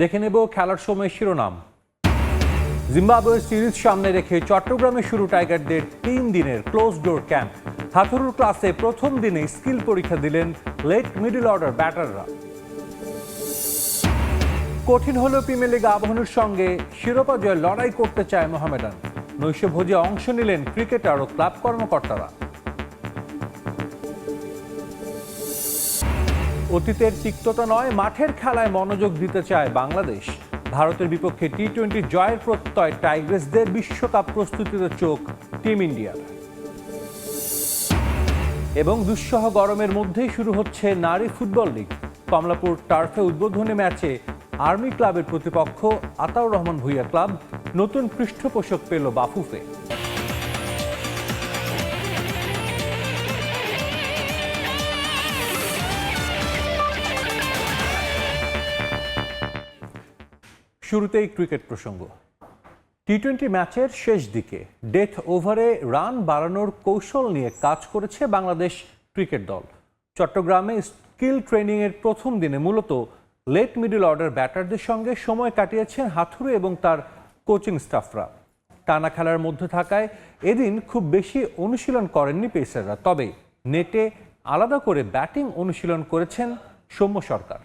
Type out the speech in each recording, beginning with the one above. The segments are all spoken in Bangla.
দেখে নেব খেলার সময় শিরোনাম। জিম্বাবুয়ের সিরিজ সামনে রেখে চট্টগ্রামে শুরু টাইগারদের তিন দিনের ক্লোজ ডোর ক্যাম্প হাথুরুর ক্লাসে প্রথম দিনে স্কিল পরীক্ষা দিলেন লেট মিডল অর্ডার ব্যাটাররা কঠিন হলেও প্রিমিয়ার লিগ আবাহনীর সঙ্গে শিরোপা জয় লড়াই করতে চায় মোহামেডান। নৈশভোজে অংশ নিলেন ক্রিকেটার ও ক্লাব কর্মকর্তারা। অতীতের তিক্ততা নয়, মাঠের খেলায় মনোযোগ দিতে চায় বাংলাদেশ। ভারতের বিপক্ষে টি টোয়েন্টি জয়ের প্রত্যয় টাইগ্রেসদের বিশ্বকাপ প্রস্তুতিতে চোখ টিম ইন্ডিয়ার। এবং দুঃসহ গরমের মধ্যেই শুরু হচ্ছে নারী ফুটবল লিগ। কমলাপুর টার্ফে উদ্বোধনী ম্যাচে আর্মি ক্লাবের প্রতিপক্ষ আতাউর রহমান ভুইয়া ক্লাব নতুন পৃষ্ঠপোষক পেল বাফুফে। শুরুতেই ক্রিকেট প্রসঙ্গ। টি টোয়েন্টি ম্যাচের শেষ দিকে ডেথ ওভারে রান বাড়ানোর কৌশল নিয়ে কাজ করেছে বাংলাদেশ ক্রিকেট দল। চট্টগ্রামে স্কিল ট্রেনিংয়ের প্রথম দিনে মূলত লেট মিডল অর্ডার ব্যাটারদের সঙ্গে সময় কাটিয়েছেন হাথুরু এবং তার কোচিং স্টাফরা টানা খেলার মধ্যে থাকায় এদিন খুব বেশি অনুশীলন করেননি পেসাররা তবে নেটে আলাদা করে ব্যাটিং অনুশীলন করেছেন সৌম্য সরকার।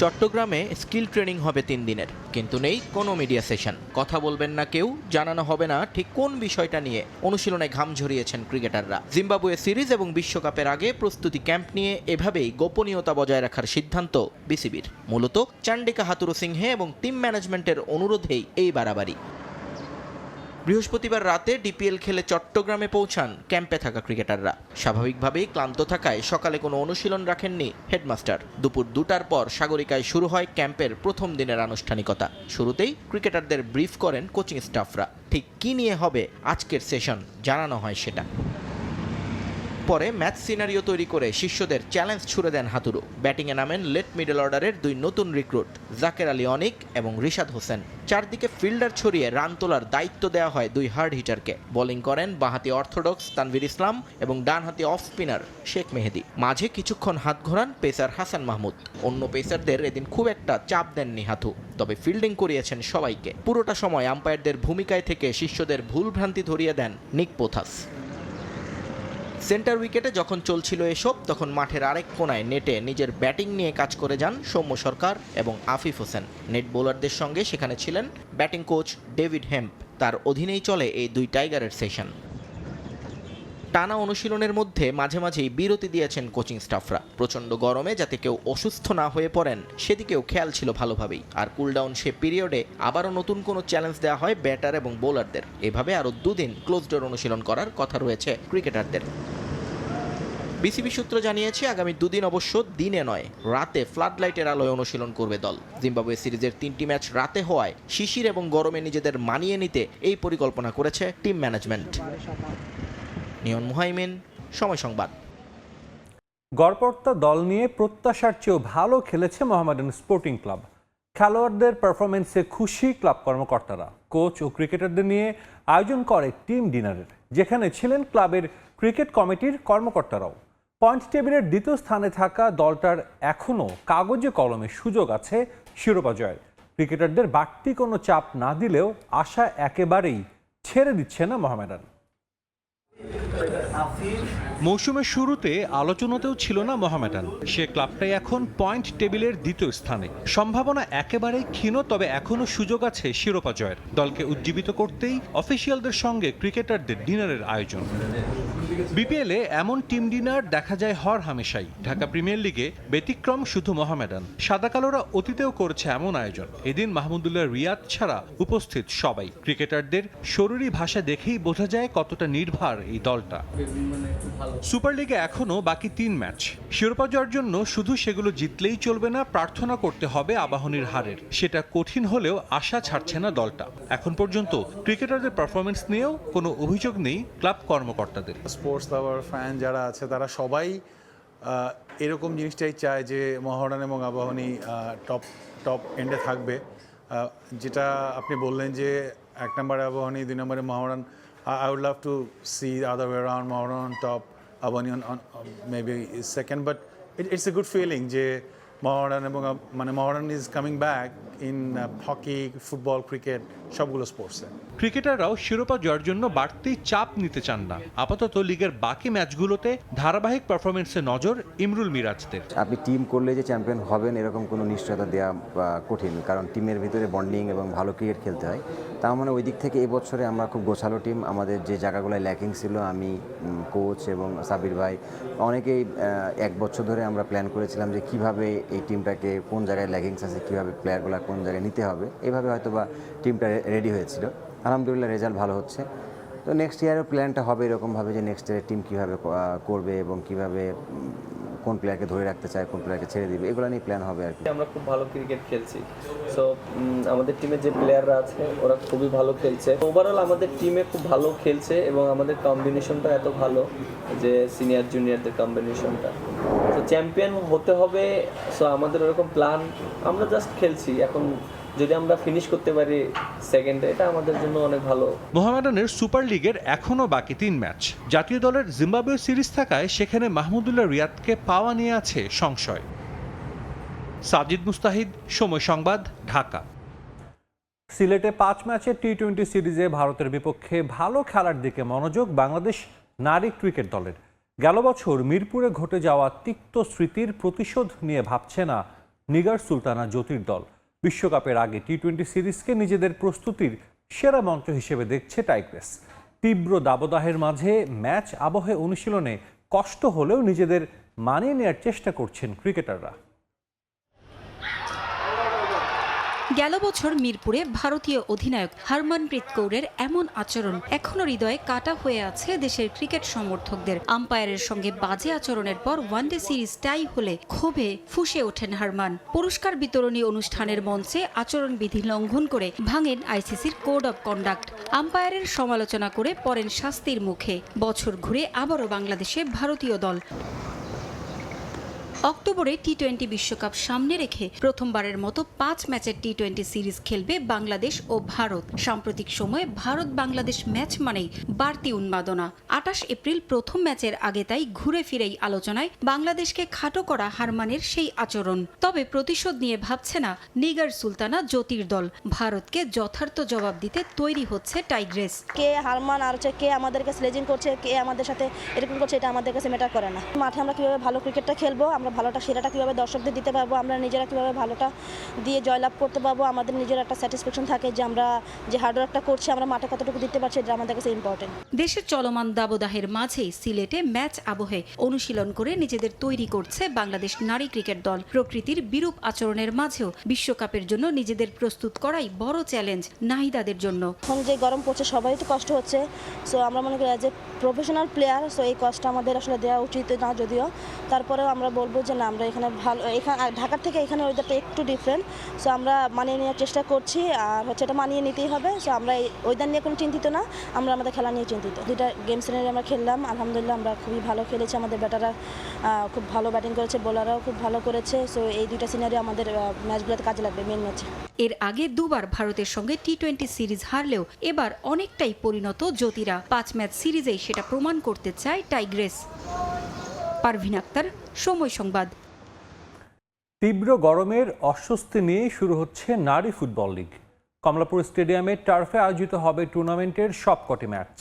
চট্টগ্রামে স্কিল ট্রেনিং হবে তিন দিনের। কিন্তু নেই কোনো মিডিয়া সেশন। কথা বলবেন না কেউ, জানানো হবে না ঠিক কোন বিষয়টা নিয়ে অনুশীলনে ঘাম ঝরিয়েছেন ক্রিকেটাররা। জিম্বাবুয়ে সিরিজ এবং বিশ্বকাপের আগে প্রস্তুতি ক্যাম্প নিয়ে এভাবেই গোপনীয়তা বজায় রাখার সিদ্ধান্ত বিসিবির। মূলত চান্ডিকা হাতুরু সিংহে এবং টিম ম্যানেজমেন্টের অনুরোধেই এই বাড়াবাড়ি। বৃহস্পতিবার রাতে ডিপিএল খেলে চট্টগ্রামে পৌঁছান ক্যাম্পে থাকা ক্রিকেটাররা। স্বাভাবিকভাবেই ক্লান্ত থাকায় সকালে কোনো অনুশীলন রাখেননি হেডমাস্টার। দুপুর দুটার পর সাগরিকায় শুরু হয় ক্যাম্পের প্রথম দিনের আনুষ্ঠানিকতা। শুরুতেই ক্রিকেটারদের ব্রিফ করেন কোচিং স্টাফরা। ঠিক কী নিয়ে হবে আজকের সেশন জানানো হয় সেটা। পরে ম্যাচ সিনারিও তৈরি করে শিষ্যদের চ্যালেঞ্জ ছুড়ে দেন হাতুরু ব্যাটিংয়ে নামেন লেট মিডল অর্ডারের দুই নতুন রিক্রুট, জাকের আলী অনিক এবং রিশাদ হোসেন। চারদিকে ফিল্ডার ছড়িয়ে রান তোলার দায়িত্ব দেওয়া হয় দুই হার্ড হিটারকে। বোলিং করেন বাঁহাতি অর্থোডক্স তানভীর ইসলাম এবং ডানহাতি অফ স্পিনার শেখ মেহেদি। মাঝে কিছুক্ষণ হাত ঘোরান পেসার হাসান মাহমুদ। অন্য পেসারদের এদিন খুব একটা চাপ দেননি হাতু, তবে ফিল্ডিং করিয়েছেন সবাইকে। পুরোটা সময় আম্পায়ারদের ভূমিকায় থেকে শিষ্যদের ভুলভ্রান্তি ধরিয়ে দেন নিক পোথাস। সেন্টার উইকেটে যখন চলছিল এসব, তখন মাঠের আরেক কোনায় নেটে নিজের ব্যাটিং নিয়ে কাজ করে যান সৌম্য সরকার এবং আফিফ হোসেন। নেট বোলারদের সঙ্গে সেখানে ছিলেন ব্যাটিং কোচ ডেভিড হেম্প। তার অধীনেই চলে এই দুই টাইগারের সেশন। টানা অনুশীলনের মধ্যে মাঝে মাঝেই বিরতি দিয়েছেন কোচিং স্টাফরা। প্রচণ্ড গরমে যাতে কেউ অসুস্থ না হয়ে পড়েন, সেদিকেও খেয়াল ছিল ভালোভাবেই। আর কুলডাউন সে পিরিয়ডে আবারও নতুন কোনো চ্যালেঞ্জ দেওয়া হয় ব্যাটার এবং বোলারদের। এভাবে আরও দুদিন ক্লোজ ডোর অনুশীলন করার কথা রয়েছে ক্রিকেটারদের। বিসিবি সূত্র জানিয়েছে, আগামী দুদিন অবশ্য দিনে নয়, রাতে ফ্লাড লাইটের আলোয় অনুশীলন করবে দল। জিম্বাবুয়ে সিরিজের তিনটি ম্যাচ রাতে হওয়ায় শিশির এবং গরমে নিজেদের মানিয়ে নিতে এই পরিকল্পনা করেছে টিম ম্যানেজমেন্ট। নিয়ন মুহাইমিন, সময় সংবাদ। গড়পর্তা দল নিয়ে প্রত্যাশার চেয়েও ভালো খেলেছে মোহামেডান স্পোর্টিং ক্লাব। খেলোয়াড়দের পারফরমেন্সে খুশি ক্লাব কর্মকর্তারা। কোচ ও ক্রিকেটারদের নিয়ে আয়োজন করে টিম ডিনারের, যেখানে ছিলেন ক্লাবের ক্রিকেট কমিটির কর্মকর্তারাও। পয়েন্ট টেবিলের দ্বিতীয় স্থানে থাকা দলটার এখনও কাগজে কলমে সুযোগ আছে শিরোপা জয়ের। ক্রিকেটারদের বাড়তি কোনো চাপ না দিলেও আশা একেবারেই ছেড়ে দিচ্ছে না মোহামেডান। মৌসুমের শুরুতে আলোচনাতেও ছিল না মোহামেডান। সে ক্লাবটাই এখন পয়েন্ট টেবিলের দ্বিতীয় স্থানে। সম্ভাবনা একেবারেই ক্ষীণ, তবে এখনও সুযোগ আছে শিরোপা জয়ের। দলকে উজ্জীবিত করতেই অফিসিয়ালদের সঙ্গে ক্রিকেটারদের ডিনারের আয়োজন। বিপিএলে এমন টিম ডিনার দেখা যায় হর হামেশাই। ঢাকা প্রিমিয়ার লিগে ব্যতিক্রম শুধু মোহামেডান। সাদা কালোরা অতীতেও করেছে এমন আয়োজন। এদিন মাহমুদুল্লাহ রিয়াদ ছাড়া উপস্থিত সবাই। ক্রিকেটারদের শরীরী ভাষা দেখেই বোঝা যায় কতটা নির্ভার এই দলটা। সুপার লিগে এখনও বাকি তিন ম্যাচ। শিরোপা জয়ের জন্য শুধু সেগুলো জিতলেই চলবে না, প্রার্থনা করতে হবে আবাহনীর হারের। সেটা কঠিন হলেও আশা ছাড়ছে না দলটা। এখন পর্যন্ত ক্রিকেটারদের পারফরমেন্স নিয়েও কোনো অভিযোগ নেই ক্লাব কর্মকর্তাদের। স্পোর্টস লাভার ফ্যান যারা আছে, তারা সবাই এরকম জিনিসটাই চায় যে মহারান এবং আবাহনী টপ টপ এন্ডে থাকবে। যেটা আপনি বললেন যে এক নম্বরে আবাহনী, দুই নম্বরে মহারান I would love to see other way around মহারান top Abahani maybe second but it's a good feeling যে মহারান এবং মানে মহারান is coming back in hockey football cricket সবগুলো স্পোর্টসে ক্রিকেটাররাও শিরোপা জয়ের জন্য বাড়তি চাপ নিতে চান না। আপাতত লিগের বাকি ম্যাচগুলোতে ধারাবাহিক পারফরমেন্সে নজর ইমরুল মিরাজদের। আপনি টিম করলে যে চ্যাম্পিয়ন হবেন এরকম কোনো নিশ্চয়তা দেওয়া কঠিন কারণ টিমের ভিতরে বন্ডিং এবং ভালো ক্রিকেট খেলতে হয়। তার মানে ওই দিক থেকে এবছরে আমরা খুব গোছালো টিম আমাদের যে জায়গাগুলোয় ল্যাকিং ছিল আমি কোচ এবং সাবির ভাই অনেকেই এক বছর ধরে আমরা প্ল্যান করেছিলাম যে কীভাবে এই টিমটাকে কোন জায়গায় ল্যাকিংস আছে কীভাবে প্লেয়ারগুলো কোন জায়গায় নিতে হবে। এইভাবে হয়তো বা টিমটা রেডি হয়েছিল। আলহামদুলিল্লাহ রেজাল্ট ভালো হচ্ছে। তো নেক্সট ইয়ারের প্ল্যানটা হবে এরকমভাবে যে নেক্সট ইয়ারের টিম কীভাবে করবে এবং কীভাবে কোন প্লেয়ারকে ধরে রাখতে চায়, কোন প্লেয়ারকে ছেড়ে দিবে, এগুলো নিয়ে প্ল্যান হবে আর কি। আমরা খুব ভালো ক্রিকেট খেলছি। সো আমাদের টিমে যে প্লেয়াররা আছে, ওরা খুবই ভালো খেলছে। ওভারঅল আমাদের টিমে খুব ভালো খেলছে এবং আমাদের কম্বিনেশনটা এত ভালো যে সিনিয়র জুনিয়রদের কম্বিনেশনটা তো চ্যাম্পিয়ন হতে হবে সো আমাদের ওরকম প্ল্যান আমরা জাস্ট খেলছি। এখন যদি আমরা ফিনিশ করতে পারি সেকেন্ডে এটা আমাদের জন্য অনেক ভালো। মোহামেডানের সুপার লিগের এখনও বাকি তিন ম্যাচ। জাতীয় দলের জিম্বাবুয়ে সিরিজ থাকায় সেখানে মাহমুদুল্লাহ রিয়াদকে পাওয়া নিয়ে আছে সংশয়। সাজিদ মুস্তাহিদ সময় সংবাদ ঢাকা। সিলেটে পাঁচ ম্যাচের টি টোয়েন্টি সিরিজে ভারতের বিপক্ষে ভালো খেলার দিকে মনোযোগ বাংলাদেশ নারী ক্রিকেট দলের। গেল বছর মিরপুরে ঘটে যাওয়া তিক্ত স্মৃতির প্রতিশোধ নিয়ে ভাবছে না নিগার সুলতানা জ্যোতির দল বিশ্বকাপের আগে টি টোয়েন্টি সিরিজকে নিজেদের প্রস্তুতির সেরা মঞ্চ হিসেবে দেখছে টাইগ্রেস। তীব্র দাবদাহের মাঝে ম্যাচ আবহে অনুশীলনে কষ্ট হলেও নিজেদের মানিয়ে নেওয়ার চেষ্টা করছেন ক্রিকেটাররা। গেল বছর মিরপুরে ভারতীয় অধিনায়ক হরমনপ্রীত কৌরের এমন আচরণ এখনও হৃদয়ে কাটা হয়ে আছে দেশের ক্রিকেট সমর্থকদের। আম্পায়ারের সঙ্গে বাজে আচরণের পর ওয়ানডে সিরিজ টাই হলে ক্ষোভে ফুঁসে ওঠেন হারমান। পুরস্কার বিতরণী অনুষ্ঠানের মঞ্চে আচরণবিধি লঙ্ঘন করে ভাঙেন আইসিসির কোড অব কন্ডাক্ট। আম্পায়ারের সমালোচনা করে পড়েন শাস্তির মুখে। বছর ঘুরে আবারও বাংলাদেশে ভারতীয় দল। অক্টোবরে টি টোয়েন্টি বিশ্বকাপ সামনে রেখে প্রথমবারের মতো পাঁচ ম্যাচের টি টোয়েন্টি সিরিজ খেলবে বাংলাদেশ ও ভারত। সাম্প্রতিক সময়ে ভারত বাংলাদেশ ম্যাচ মানেই বাড়তি উন্মাদনা। আটাশ এপ্রিল প্রথম ম্যাচের আগে তাই ঘুরে ফিরেই আলোচনায় বাংলাদেশকে খাটো করা হারমানের সেই আচরণ। তবে প্রতিশোধ নিয়ে ভাবছে না নিগার সুলতানা জ্যোতির দল ভারতকে যথার্থ জবাব দিতে তৈরি হচ্ছে টাইগ্রেস। কে হারমান আর কে আমাদেরকে স্লেজিং করছে, কে আমাদের সাথে এরকম করছে, এটা আমাদের কাছে ম্যাটার করে না। মাঠে আমরা কীভাবে ভালো ক্রিকেটটা খেলব, আমরা ভালোটা সেরাটা কীভাবে দর্শকদের দিতে পারব আমরা নিজেরা কীভাবে ভালোটা দিয়ে জয়লাভ করতে পারব আমাদের নিজের একটা স্যাটিসফ্যাকশন থাকে যে আমরা যে হার্ডওয়ার্কটা করছি আমরা মাঠে কতটুকু দিতে পারছি এটা আমাদের কাছে ইম্পর্টেন্ট দেশের চলমান দাবদাহের মাঝেই সিলেটে ম্যাচ আবহে অনুশীলন করে নিজেদের তৈরি করছে বাংলাদেশ নারী ক্রিকেট দল। প্রকৃতির বিরূপ আচরণের মাঝেও বিশ্বকাপের জন্য নিজেদের প্রস্তুত করাই বড় চ্যালেঞ্জ নাহিদাদের জন্য। এখন যে গরম পড়ছে সবাই তো কষ্ট হচ্ছে। সো আমরা মনে করি এ প্রফেশনাল প্লেয়ার সো এই কষ্টটা আমাদের আসলে দেওয়া উচিত না যদিও। তারপরেও আমরা বলব যে না, আমরা এখানে ভালো, এখানে ঢাকার থেকে এখানে ওয়েদারটা একটু ডিফারেন্ট সো আমরা মানিয়ে নেওয়ার চেষ্টা করছি, আর হচ্ছে এটা মানিয়ে নিতেই হবে। সো আমরা এই ওয়েদার নিয়ে কোনো চিন্তিত না, আমরা আমাদের খেলা নিয়ে চিন্তিত। দুইটা গেম সিনারি আমরা খেললাম, আলহামদুলিল্লাহ আমরা খুবই ভালো খেলেছি। আমাদের ব্যাটাররা খুব ভালো ব্যাটিং করেছে বোলাররাও খুব ভালো করেছে। সো এই দুইটা সিনারি আমাদের ম্যাচগুলোতে কাজে লাগবে মেন ম্যাচে এর আগে দুবার ভারতের সঙ্গে টি টোয়েন্টি সিরিজ হারলেও এবার অনেকটাই পরিণত জ্যোতিরা। পাঁচ ম্যাচ সিরিজেই সেটা প্রমাণ করতে চায় টাইগ্রেস পারভিন আক্তার, সময় সংবাদ। তীব্র গরমের অস্বস্তি নিয়ে শুরু হচ্ছে নারী ফুটবল লিগ। কমলাপুর স্টেডিয়ামে টার্ফে আয়োজিত হবে টুর্নামেন্টের সবকটি ম্যাচ।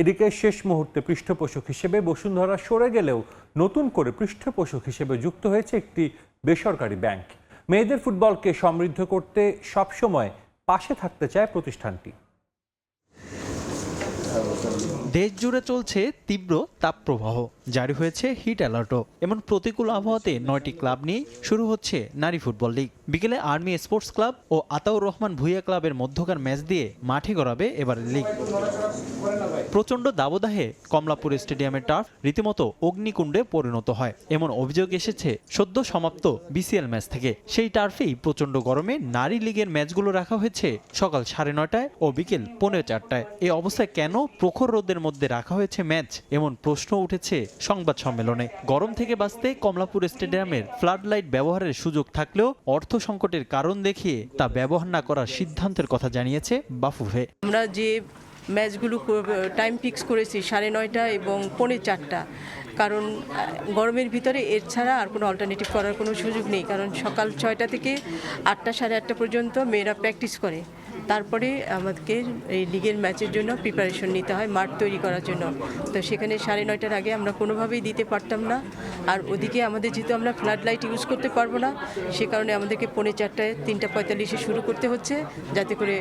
এদিকে শেষ মুহূর্তে পৃষ্ঠপোষক হিসেবে বসুন্ধরা সরে গেলেও নতুন করে পৃষ্ঠপোষক হিসেবে যুক্ত হয়েছে একটি বেসরকারি ব্যাংক। মেয়েদের ফুটবলকে সমৃদ্ধ করতে সবসময় পাশে থাকতে চায় প্রতিষ্ঠানটি। দেশ জুড়ে চলছে তীব্র তাপপ্রবাহ। জারি হয়েছে হিট অ্যালার্টও। এমন প্রতিকূল আবহাওয়াতে নয়টি ক্লাব নিয়ে শুরু হচ্ছে নারী ফুটবল লিগ। বিকেলে আর্মি স্পোর্টস ক্লাব ও আতাউর রহমান ভুইয়া ক্লাবের মধ্যকার ম্যাচ দিয়ে মাঠে গড়াবে এবারের লিগ। প্রচণ্ড দাবদাহে কমলাপুর স্টেডিয়ামের টার্ফ রীতিমতো অগ্নিকুণ্ডে পরিণত হয়। এমন অভিযোগ এসেছে সদ্য সমাপ্ত বিসিএল ম্যাচ থেকে। সেই টার্ফেই প্রচণ্ড গরমে নারী লীগের ম্যাচগুলো রাখা হয়েছে সকাল সাড়ে নয়টায় ও বিকেল পৌনে চারটায়। এই অবস্থায় কেন প্রখর রোদের মধ্যে রাখা হয়েছে ম্যাচ? এমন প্রশ্ন উঠেছে সংবাদ সম্মেলনে। গরম থেকে বাঁচতে কমলাপুর স্টেডিয়ামের ফ্লাড লাইট ব্যবহারের সুযোগ থাকলেও অর্থ সংকটের কারণ দেখিয়ে তা ব্যবহার না করার সিদ্ধান্তের কথা জানিয়েছে বাফুফে। আমরা যে ম্যাচগুলো টাইম ফিক্স করেছি, সাড়ে নয়টা এবং পৌনে চারটা, কারণ গরমের ভিতরে এর ছাড়া আর কোনো অল্টারনেটিভ করার কোনো সুযোগ নেই, কারণ সকাল ছয়টা থেকে আটটা, সাড়ে আটটা পর্যন্ত মেয়েরা প্র্যাকটিস করে। তারপরে আমাদেরকে এই লিগের ম্যাচের জন্য প্রিপারেশন নিতে হয়, মাঠ তৈরি করার জন্য। তো সেখানে সাড়ে নয়টার আগে আমরা কোনোভাবেই দিতে পারতাম না। আর ওদিকে আমাদের যেহেতু আমরা ফ্লাড লাইট ইউজ করতে পারব না, সে কারণে আমাদেরকে পৌনে চারটায় তিনটা পঁয়তাল্লিশে শুরু করতে হচ্ছে, যাতে করে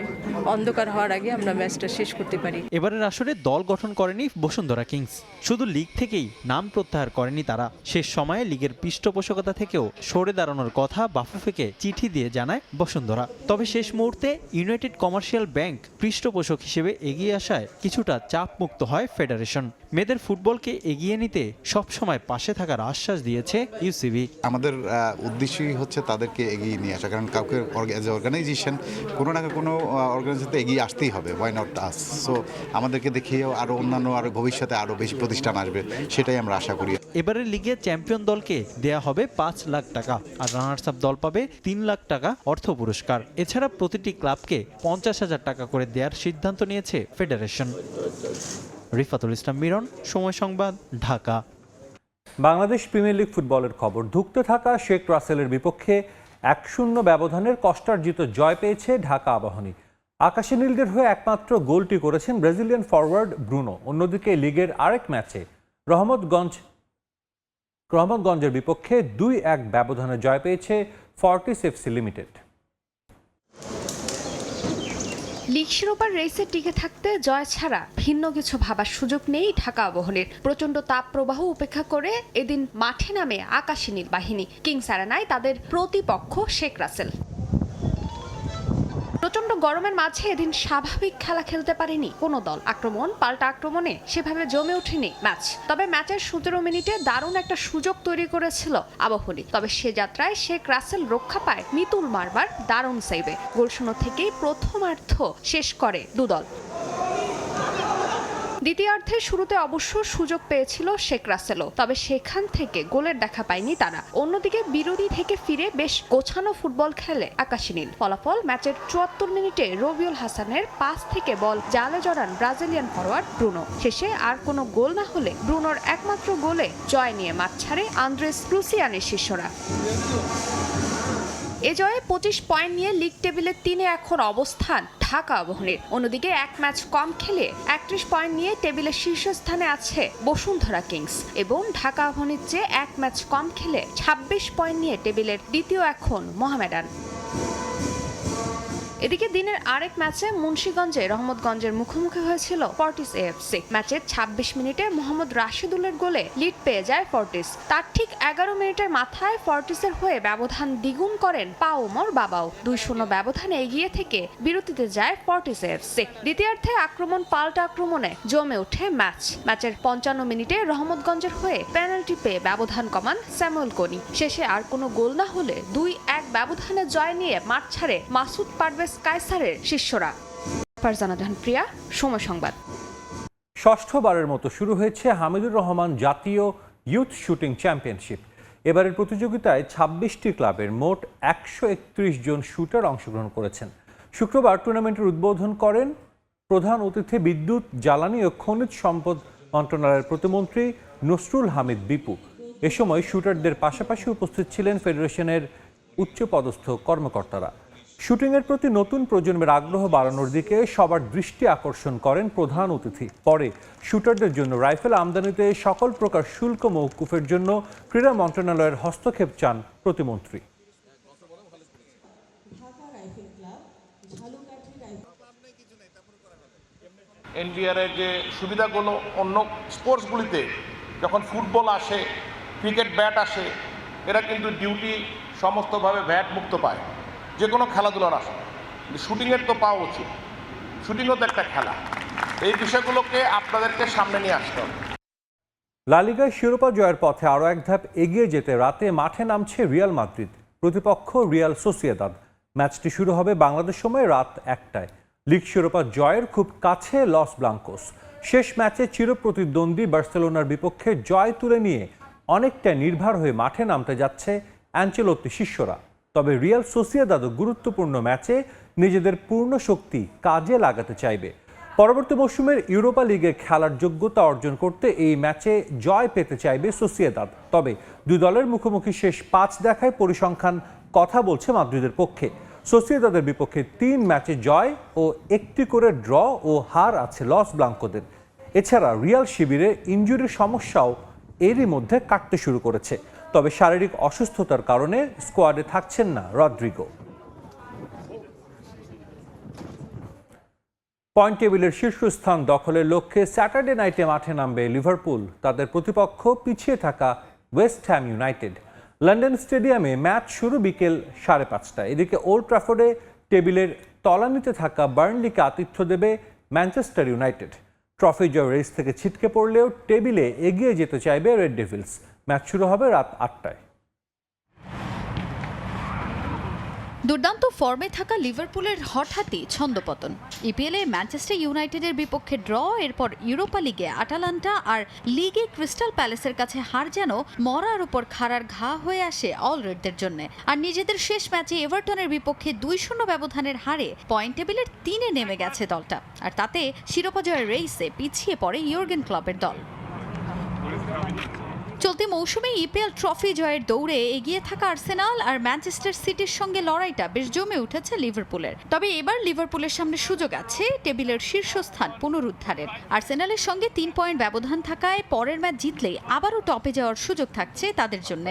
অন্ধকার হওয়ার আগে আমরা ম্যাচটা শেষ করতে পারি। এবারের আসরে দল গঠন করেনি বসুন্ধরা কিংস। শুধু লিগ থেকেই নাম প্রত্যাহার করেনি তারা। শেষ সময়ে লিগের পৃষ্ঠপোষকতা থেকেও সরে দাঁড়ানোর কথা বাফুফেকে চিঠি দিয়ে জানায় বসুন্ধরা। তবে শেষ মুহূর্তে ইউনাইটেড কমার্শিয়াল ব্যাংক পৃষ্ঠপোষক হিসেবে এগিয়ে আসায় কিছুটা চাপমুক্ত হয় ফেডারেশন। মেয়েদের ফুটবলকে এগিয়ে নিতে সবসময় পাশে থাকার আশ্বাস দিয়েছে ইউসিবি। আমাদের উদ্দেশ্যই হচ্ছে তাদেরকে এগিয়ে নিয়ে আসা কারণ কাউকে অ্যাজ এ অর্গানাইজেশন কোনো না কোনো অর্গানাইজেশন এগিয়ে আসতেই হবে ওয়াই নট আস সো আমাদেরকে দেখিয়েও আরও অন্যান্য আরও ভবিষ্যতে আরও বেশি প্রতিষ্ঠান আসবে সেটাই আমরা আশা করি। এবারের লিগে চ্যাম্পিয়ন দলকে দেয়া হবে পাঁচ লাখ টাকা আর রানার্স আপ দল পাবে তিন লাখ টাকা অর্থ পুরস্কার। এছাড়া প্রতিটি ক্লাবকে পঞ্চাশ হাজার টাকা করে দেওয়ার সিদ্ধান্ত নিয়েছে ফেডারেশন। রিফাতুল ইসলাম মিরন, সময় সংবাদ, ঢাকা। বাংলাদেশ প্রিমিয়ার লিগ ফুটবলের খবর ধুঁকতে থাকা শেখ রাসেলের বিপক্ষে এক শূন্য ব্যবধানের কষ্টার্জিত জয় পেয়েছে ঢাকা আবাহনী। আকাশে নীলদের হয়ে একমাত্র গোলটি করেছেন ব্রাজিলিয়ান ফরওয়ার্ড ব্রুনো। অন্যদিকে লিগের আরেক ম্যাচে রহমতগঞ্জ, রহমতগঞ্জের বিপক্ষে দুই এক ব্যবধানে জয় পেয়েছে ফর্টিস এফসি লিমিটেড। লিগ শিরোপার রেসে টিকে থাকতে জয় ছাড়া ভিন্ন কিছু ভাবার সুযোগ নেই ঢাকা আবহনের প্রচণ্ড তাপ প্রবাহ উপেক্ষা করে এদিন মাঠে নামে আকাশী নীল বাহিনী। কিংস আরেনায় তাদের প্রতিপক্ষ শেখ রাসেল। প্রচণ্ড গরমের মাঝে এদিন স্বাভাবিক খেলা খেলতে পারেনি কোনো দল। আক্রমণ, পাল্টা আক্রমণে সেভাবে জমে ওঠেনি ম্যাচ। তবে ম্যাচের সতেরো মিনিটে দারুণ একটা সুযোগ তৈরি করেছিল আবাহনী। তবে সে যাত্রায় শেখ রাসেল রক্ষা পায় মিতুল মারবার দারুণ সেভে গোলশূন্য থেকেই প্রথমার্ধ শেষ করে দুদল। দ্বিতীয়ার্ধের শুরুতে অবশ্য সুযোগ পেয়েছিল শেখ রাসেলও, তবে সেখান থেকে গোলের দেখা পায়নি তারা। অন্যদিকে বিরোধী থেকে ফিরে বেশ গোছানো ফুটবল খেলে আকাশী নীল। ফলাফল ম্যাচের চুয়াত্তর মিনিটে রবিউল হাসানের পাস থেকে বল জালে জড়ান ব্রাজিলিয়ান ফরোয়ার্ড ব্রুনো। শেষে আর কোনো গোল না হলে ব্রুনোর একমাত্র গোলে জয় নিয়ে মাঠ ছাড়ে আন্দ্রেস ক্রুসিয়ানের শিষ্যরা। এ জয়ে পঁচিশ পয়েন্ট নিয়ে লিগ টেবিলে তিনে এখন অবস্থান ঢাকা আবহনের অন্যদিকে এক ম্যাচ কম খেলে একত্রিশ পয়েন্ট নিয়ে টেবিলের শীর্ষস্থানে আছে বসুন্ধরা কিংস। এবং ঢাকা আবহনের চেয়ে এক ম্যাচ কম খেলে ২৬ পয়েন্ট নিয়ে টেবিলের দ্বিতীয় এখন মোহামেডান। এদিকে দিনের আরেক ম্যাচে মুন্সীগঞ্জে, রহমতগঞ্জের মুখোমুখি হয়েছিল ফর্টিস এএফসি। ম্যাচের ২৬ মিনিটে মোহাম্মদ রাশিদুলের গোলে লিড পেয়ে যায় ফর্টিস। তার ঠিক এগারো মিনিটের মাথায় ফর্টিসের হয়ে ব্যবধান দ্বিগুণ করেন পাও পাওমর বাবাও। দুই শূন্য ব্যবধানে এগিয়ে থেকে বিরতিতে যায় ফর্টিস এএফসি। দ্বিতীয়ার্ধে আক্রমণ পাল্টা আক্রমণে জমে ওঠে ম্যাচ। ম্যাচের পঞ্চান্ন মিনিটে রহমতগঞ্জের হয়ে পেনাল্টি পেয়ে ব্যবধান কমান স্যামুয়েল কোনি। শেষে আর কোনো গোল না হলে দুই এক ব্যবধানে জয় নিয়ে মাঠ ছাড়ে মাসুদ পারভেজ কায়সারের শিষ্যরা। ফারজানা জাহান প্রিয়া, সময় সংবাদ। ষষ্ঠবারের মতো শুরু হয়েছে হামিদুর রহমান জাতীয় ইউথ শুটিং চ্যাম্পিয়নশিপ। এবারের প্রতিযোগিতায় ছাব্বিশটি ক্লাবের মোট একশো একত্রিশ জন শুটার অংশগ্রহণ করেছেন। শুক্রবার টুর্নামেন্টের উদ্বোধন করেন প্রধান অতিথি বিদ্যুৎ, জ্বালানি ও খনিজ সম্পদ মন্ত্রণালয়ের প্রতিমন্ত্রী নসরুল হামিদ বিপু। এ সময় শুটারদের পাশাপাশি উপস্থিত ছিলেন ফেডারেশনের উচ্চপদস্থ কর্মকর্তারা। শুটিংয়ের প্রতি নতুন প্রজন্মের আগ্রহ বাড়ানোর দিকে সবার দৃষ্টি আকর্ষণ করেন প্রধান অতিথি। পরে শুটারদের জন্য রাইফেল আমদানিতে সকল প্রকার শুল্ক মৌকুফের জন্য ক্রীড়া মন্ত্রণালয়ের হস্তক্ষেপ চান প্রতিমন্ত্রী। এনবিআর এর যে সুবিধাগুলো অন্য স্পোর্টসগুলিতে, যখন ফুটবল আসে, ক্রিকেট ব্যাট আসে, এরা কিন্তু ডিউটি সমস্তভাবে ভ্যাট মুক্ত পায়। যে কোনো খেলাধুলার আসে শুটিংয়ের তো পাওয়া উচিত। শুটিংও তো একটা খেলা। এই বিষয়গুলোকে আপনাদেরকে সামনে নিয়ে আসতে হবে। লালিগায় শিরোপা জয়ের পথে আরও এক ধাপ এগিয়ে যেতে রাতে মাঠে নামছে রিয়াল মাদ্রিদ। প্রতিপক্ষ রিয়াল সোসিয়েদাদ। ম্যাচটি শুরু হবে বাংলাদেশ সময় রাত একটায়। লিগ শিরোপা জয়ের খুব কাছে লস ব্লাঙ্কোস। শেষ ম্যাচে চিরপ্রতিদ্বন্দ্বী বার্সেলোনার বিপক্ষে জয় তুলে নিয়ে অনেকটা নির্ভর হয়ে মাঠে নামতে যাচ্ছে অ্যাঞ্চেলোত্তি শিষ্যরা। তবে রিয়াল সোসিয়েদাদও গুরুত্বপূর্ণ ম্যাচে নিজেদের পূর্ণ শক্তি কাজে লাগাতে চাইবে। পরবর্তী মৌসুমের ইউরোপা লিগে খেলার যোগ্যতা অর্জন করতে এই ম্যাচে জয় পেতে চাইবে সোসিয়েদাদ। তবে দুই দলের মুখোমুখি শেষ পাঁচ দেখায় পরিসংখ্যান কথা বলছে মাদ্রিদের পক্ষে। সোসিয়েদাদের বিপক্ষে তিন ম্যাচে জয় ও একটি করে ড্র ও হার আছে লস ব্লাঙ্কোদের। এছাড়া রিয়াল শিবিরে ইনজুরির সমস্যাও এরই মধ্যে কাটতে শুরু করেছে। তবে শারীরিক অসুস্থতার কারণে স্কোয়াডে থাকছেন না রদ্রিগো পয়েন্ট টেবিলের শীর্ষস্থান দখলের লক্ষ্যে স্যাটারডে নাইটে মাঠে নামবে লিভারপুল। তাদের প্রতিপক্ষ পিছিয়ে থাকা West Ham United. London stadium match শুরু বিকেল সাড়ে পাঁচটায়। এদিকে ওল্ড ট্রাফোর্ডে টেবিলের তলানিতে থাকা বার্নলিকে আতিথ্য দেবে ম্যানচেস্টার ইউনাইটেড। ট্রফি জয় রেস থেকে ছিটকে পড়লেও টেবিলে এগিয়ে যেতে চাইবে রেড ডেভিলস। ম্যাচ শুরু হবে রাত আটটায়। দুর্দান্ত ফর্মে থাকা লিভারপুলের হঠাৎই ছন্দপতন। ইপিএলে ম্যানচেস্টার ইউনাইটেডের বিপক্ষে ড্র, এরপর ইউরোপা লিগে আটালান্টা আর লিগে ক্রিস্টাল প্যালেসের কাছে হার যেন মরার উপর খাড়ার ঘা হয়ে আসে অলরেডদের জন্য। আর নিজেদের শেষ ম্যাচে এভারটনের বিপক্ষে দুই শূন্য ব্যবধানের হারে পয়েন্ট টেবিলের তিনে নেমে গেছে দলটা। আর তাতে শিরোপা জয়ের রেইসে পিছিয়ে পড়ে ইয়র্গেন ক্লাবের দল। চলতি মৌসুমে ইপিএল ট্রফি জয়ের দৌড়ে এগিয়ে থাকা আর্সেনাল আর ম্যানচেস্টার সিটির সঙ্গে লড়াইটা বেশ জমে উঠেছে লিভারপুলের। তবে এবার লিভারপুলের সামনে সুযোগ আছে, টেবিলের শীর্ষস্থান পুনরুদ্ধারের। আর্সেনালের সঙ্গে তিন পয়েন্ট ব্যবধান থাকায় পরের ম্যাচ জিতলেই আবারও টপে যাওয়ার সুযোগ থাকছে তাদের জন্য।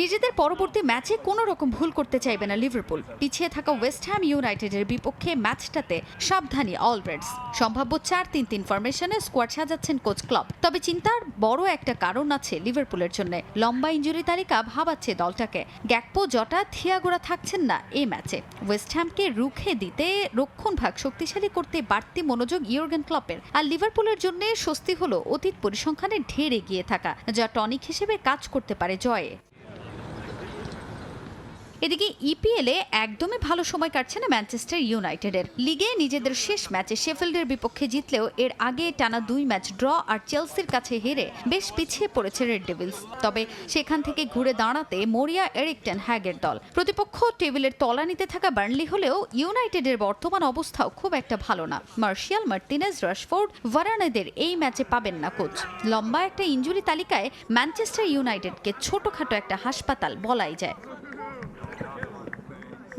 নিজেদের পরবর্তী ম্যাচে কোনো রকম ভুল করতে চাইবে না লিভারপুল। পিছিয়ে থাকা ওয়েস্ট হ্যাম ইউনাইটেডের বিপক্ষে ম্যাচটাতে সাবধানী অলরেডস। সম্ভাব্য চার তিন তিন ফরমেশনে স্কোয়াড সাজাচ্ছেন কোচ ক্লাব। তবে চিন্তার বড় একটা কারণ আছে লিভারপুলের জন্য। লম্বা ইঞ্জুরি তালিকা ভাবাচ্ছে দলটাকে। গ্যাকপো, জটা, থিয়াগোরা থাকছেন না এই ম্যাচে। ওয়েস্ট হ্যামকে রুখে দিতে রক্ষণ ভাগ শক্তিশালী করতে বাড়তি মনোযোগ ইয়র্গেন ক্লপের। আর লিভারপুলের জন্য স্বস্তি হলো অতীত পরিসংখ্যানে ঢের এগিয়ে থাকা। যা টনিক হিসেবে কাজ করতে পারে জয়ে। এদিকে ইপিএলে একদমই ভালো সময় কাটছে না ম্যানচেস্টার ইউনাইটেডের লিগে নিজেদের শেষ ম্যাচে শেফিল্ডের বিপক্ষে জিতলেও এর আগে টানা দুই ম্যাচ ড্র আর চেলসির কাছে হেরে বেশ পিছিয়ে পড়েছে রেড ডেভিলস তবে সেখান থেকে ঘুরে দাঁড়াতে মরিয়া এরিকটেন হ্যাগের দল। প্রতিপক্ষ টেবিলের তলানিতে থাকা বার্নলি হলেও ইউনাইটেডের বর্তমান অবস্থাও খুব একটা ভালো না। মার্শিয়াল মার্টিনেজ রাশফোর্ড ভারানেদের এই ম্যাচে পাবেন না কোচ। লম্বা একটা ইঞ্জুরি তালিকায় ম্যানচেস্টার ইউনাইটেডকে ছোটখাটো একটা হাসপাতাল বলাই যায়।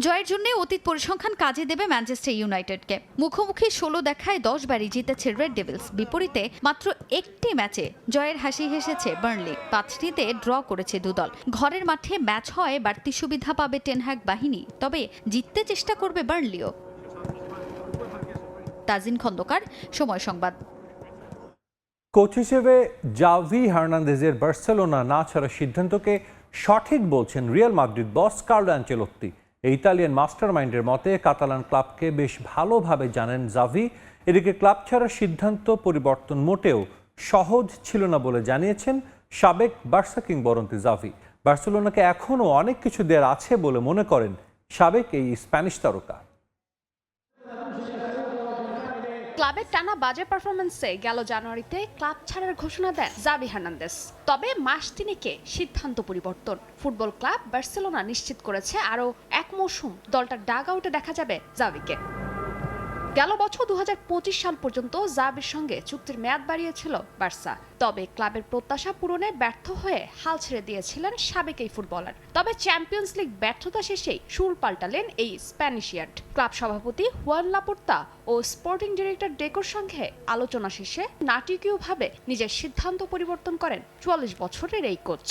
জয়ের জন্য অতীত পরিসংখ্যান কাজে দেবে ম্যানচেস্টার ইউনাইটেডকে। মুখোমুখি ষোলো দেখায় দশ বারই জিতেছে রেড ডেভিলস। বিপরীতে মাত্র একটি ম্যাচে জয়ের হাসি হেসেছে বার্নলি। পাঁচটিতে ড্র করেছে দুদল। ঘরের মাঠে ম্যাচ হয়, বাড়তি সুবিধা পাবে টেনহ্যাক বাহিনী। তবে জিততে চেষ্টা করবে বার্নলিও। তাজিন খন্দকার, সময় সংবাদ। কোচ হিসেবে জাভি হার্নান্দেজের বার্সেলোনা না ছাড়ার সিদ্ধান্তকে সঠিক বলছেন Real Madrid boss Carlo Ancelotti এই ইতালিয়ান মাস্টারমাইন্ডের মতে কাতালান ক্লাবকে বেশ ভালোভাবে জানেন জাভি। এদিকে ক্লাব ছাড়ার সিদ্ধান্ত পরিবর্তন মোটেও সহজ ছিল না বলে জানিয়েছেন সাবেক বার্সা কিংবদন্তি জাভি। বার্সেলোনাকে এখনও অনেক কিছু দেওয়ার আছে বলে মনে করেন সাবেক এই স্প্যানিশ তারকা। ক্লাবের টানা বাজে পারফরমেন্সে গেল জানুয়ারিতে ক্লাব ছাড়ার ঘোষণা দেন জাবি হার্নান্দেস তবে মাস তিনেকে সিদ্ধান্ত পরিবর্তন। ফুটবল ক্লাব বার্সেলোনা নিশ্চিত করেছে আরও এক মৌসুম দলটার ডাগ আউটে দেখা যাবে জাবিকে গেল বছর দু হাজার পঁচিশ সাল পর্যন্ত জাবির সঙ্গে চুক্তির মেয়াদ বাড়িয়েছিল বার্সা। তবে ক্লাবের প্রত্যাশা পূরণে ব্যর্থ হয়ে হাল ছেড়ে দিয়েছিলেন সাবেক এই ফুটবলার। তবে চ্যাম্পিয়ন্স লিগ ব্যর্থতা শেষেই সুর পাল্টালেন এই স্প্যানিশিয়ার্ড ক্লাব সভাপতি হুয়ান লাপোর্তা ও স্পোর্টিং ডিরেক্টর ডেকোর সঙ্গে আলোচনা শেষে নাটকীয়ভাবে নিজের সিদ্ধান্ত পরিবর্তন করেন চুয়াল্লিশ বছরের এই কোচ।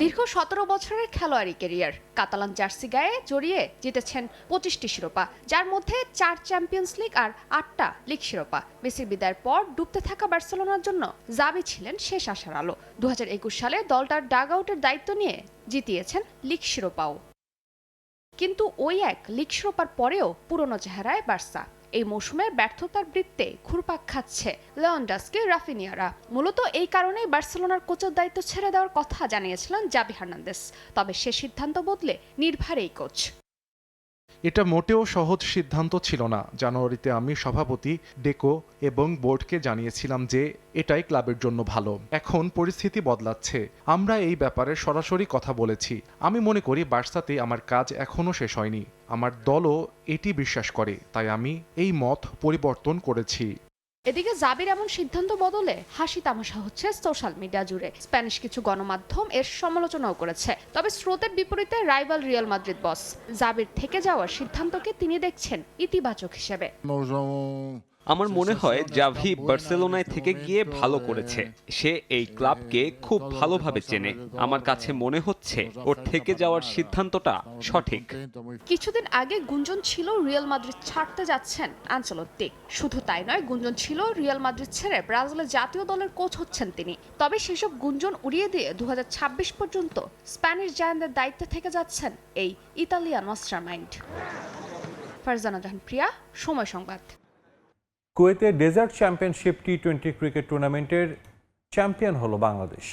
দীর্ঘ সতেরো বছরের খেলোয়াড়ি কেরিয়ার কাতালান জার্সি গায়ে জড়িয়ে জিতেছেন পঁচিশটি শিরোপা, যার মধ্যে চার চ্যাম্পিয়ন্স লিগ আর আটটা লিগ শিরোপা। মেসির বিদায়ের পর ডুবতে থাকা বার্সেলোনার জন্য জাবি ছিলেন শেষ আশার আলো। দু হাজার একুশ সালে দলটার ডাগ আউটের দায়িত্ব নিয়ে জিতিয়েছেন লিগ শিরোপাও। কিন্তু ওই এক লিগ শিরোপার পরেও পুরনো চেহারায় বার্সা। এই মৌসুমের ব্যর্থতার বৃত্তে ঘুরপাক খাচ্ছে লেওয়ান্ডাসকে রাফিনিয়ারা। মূলত এই কারণেই বার্সেলোনার কোচের দায়িত্ব ছেড়ে দেওয়ার কথা জানিয়েছিলেন জাবি হার্নান্দেস। তবে সে সিদ্ধান্ত বদলে নির্ভার এই কোচ। এটা মোটেও সহজ সিদ্ধান্ত ছিল না। জানুয়ারিতে আমি সভাপতি, ডেকো এবং বোর্ডকে জানিয়েছিলাম যে এটাই ক্লাবের জন্য ভালো। এখন পরিস্থিতি বদলাচ্ছে। আমরা এই ব্যাপারে সরাসরি কথা বলেছি। আমি মনে করি বার্সাতে আমার কাজ এখনও শেষ হয়নি। আমার দলও এটি বিশ্বাস করে, তাই আমি এই মত পরিবর্তন করেছি। এদিকে জাবির এমন সিদ্ধান্ত বদলে হাসি তামাশা হচ্ছে সোশ্যাল মিডিয়া জুড়ে। স্প্যানিশ কিছু গণমাধ্যম এর সমালোচনাও করেছে। তবে স্রোতের বিপরীতে রাইভাল রিয়াল মাদ্রিদ বস। জাবির থেকে যাওয়ার সিদ্ধান্তকে তিনি দেখছেন ইতিবাচক হিসেবে। আমার মনে হয় জাভি বার্সেলোনায় থেকে গিয়ে ভালো করেছে। সে এই ক্লাবকে খুব ভালোভাবে চেনে। আমার কাছে মনে হচ্ছে ওর থেকে যাওয়ার সিদ্ধান্তটা সঠিক। কিছুদিন আগে গুঞ্জন ছিল রিয়াল মাদ্রিদ ছাড়তে যাচ্ছেন আঞ্চলত্তি শুধু তাই নয়, গুঞ্জন ছিল রিয়াল মাদ্রিদ ছেড়ে ব্রাজিলের জাতীয় দলের কোচ হচ্ছেন তিনি। তবে সেসব গুঞ্জন উড়িয়ে দিয়ে দু হাজার ছাব্বিশ পর্যন্ত স্প্যানিশ জায়ানদের দায়িত্বে থেকে যাচ্ছেন এই Italian master mind Farzana Jahan Priya, সময় সংবাদ। কুয়েতে desert championship T twenty cricket টুর্নামেন্টের চ্যাম্পিয়ন হলো বাংলাদেশ।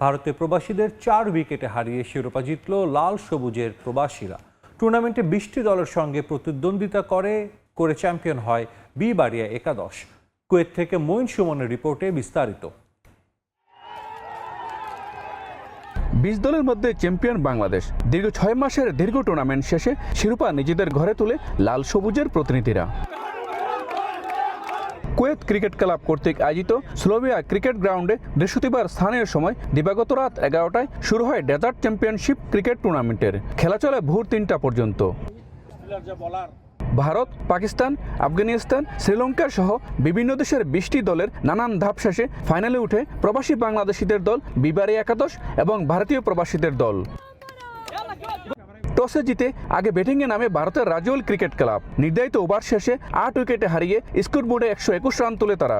ভারতে প্রবাসীদের চার উইকেটে হারিয়ে শিরোপা জিতল লাল সবুজের প্রবাসীরা। টুর্নামেন্টে বিশটি দলের সঙ্গে প্রতিদ্বন্দ্বিতা করে করে চ্যাম্পিয়ন হয় বি বাড়িয়া একাদশ। কুয়েত থেকে মঈন সুমনের রিপোর্টে বিস্তারিত। বিশ দলের মধ্যে চ্যাম্পিয়ন বাংলাদেশ। দীর্ঘ ছয় মাসের দীর্ঘ টুর্নামেন্ট শেষে শিরোপা নিজেদের ঘরে তুলে লাল সবুজের প্রতিনিধিরা। কুয়েত ক্রিকেট ক্লাব কর্তৃক আয়োজিত স্লোভিয়া ক্রিকেট গ্রাউন্ডে বৃহস্পতিবার স্থানীয় সময় দিবাগত রাত এগারোটায় শুরু হয় ডেজার্ট চ্যাম্পিয়নশিপ ক্রিকেট টুর্নামেন্টের। খেলা চলে ভোর তিনটা পর্যন্ত। ভারত, পাকিস্তান, আফগানিস্তান, শ্রীলঙ্কা সহ বিভিন্ন দেশের বিশটি দলের নানান ধাপ শেষে ফাইনালে উঠে প্রবাসী বাংলাদেশিদের দল বিবারে একাদশ এবং ভারতীয় প্রবাসীদের দল। টসে জিতে আগে ব্যাটিংয়ে নামে ভারতের রাজৌল ক্রিকেট ক্লাব। নির্ধারিত ওভার শেষে আট উইকেটে হারিয়ে স্কোর বোর্ডে একশো একুশ রান তুলে তারা।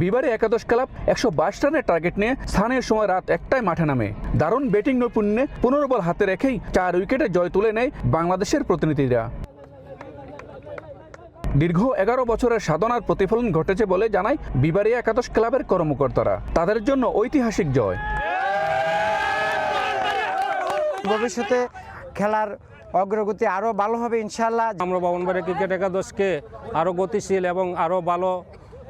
বিবারে একাদশ ক্লাব একশো বাইশ রানের টার্গেট নিয়ে স্থানীয় সময় রাত একটায় মাঠে নামে। দারুণ ব্যাটিং নৈপুণ্যে পনেরো বল হাতে রেখেই চার উইকেটে জয় তুলে নেয় বাংলাদেশের প্রতিনিধিরা। দীর্ঘ এগারো বছরের সাধনার প্রতিফলন ঘটেছে বলে জানায় বিবারিয়া একাদশ ক্লাবের কর্মকর্তারা। তাদের জন্য ঐতিহাসিক জয়। ভবিষ্যতে খেলার অগ্রগতি আরও ভালো হবে ইনশাল্লাহ আমরা বাবনবাড়ি ক্রিকেট একাদশকে আরও গতিশীল এবং আরও ভালো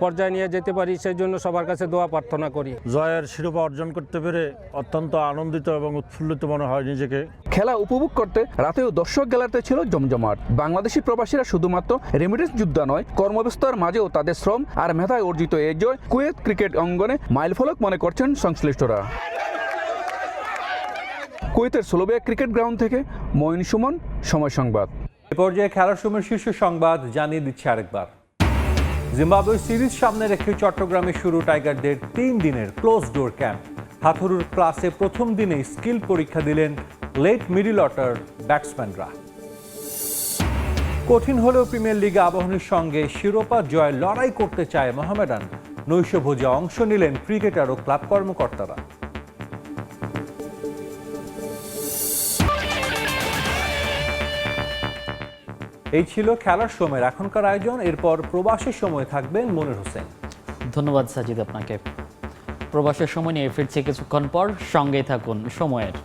পর্যায়ে নিয়ে যেতে পারি সেই জন্য সবার কাছে দোয়া প্রার্থনা করি। জয়ের শিরোপা অর্জন করতে পেরে অত্যন্ত আনন্দিত এবং উৎফুল্লিত মনে হয় নিজেকে। খেলা উপভোগ করতে রাতেও দর্শক গ্যালারিতে ছিল জমজমাট। বাংলাদেশি প্রবাসীরা শুধুমাত্র রেমিডেন্স যোদ্ধা নয় কর্মব্যস্ততার মাঝেও তাদের শ্রম আর মেধায় অর্জিত এই জয় কুয়েত ক্রিকেট অঙ্গনে মাইলফলক মনে করছেন সংশ্লিষ্টরা। কুয়েতের সোলোবিয়া ক্রিকেট গ্রাউন্ড থেকে মঈন সুমন, সময় সংবাদ। এ পর্যায়ে খেলার সময় শীর্ষ সংবাদ জানিয়ে দিচ্ছে আরেকবার। জিম্বাবুয়ে সিরিজ সামনে রেখে চট্টগ্রামে শুরু টাইগারদের তিন দিনের ক্লোজ ডোর ক্যাম্প। হাথুরুর ক্লাসে প্রথম দিনেই স্কিল পরীক্ষা দিলেন লেট মিডিল অর্ডার ব্যাটসম্যানরা। কঠিন হলেও প্রিমিয়ার লিগে আবাহনীর সঙ্গে শিরোপা জয় লড়াই করতে চায় মোহামেডান। নৈশভোজে অংশ নিলেন ক্রিকেটার ও ক্লাব কর্মকর্তারা। এই ছিল খেলার সময় এখনকার আয়োজন। এরপর প্রবাসের সময় থাকবেন মনির হোসেন। ধন্যবাদ সাজিদ আপনাকে। প্রবাসের সময় নিয়ে ফিরছে কিছুক্ষণ পর সঙ্গেই থাকুন সময়ের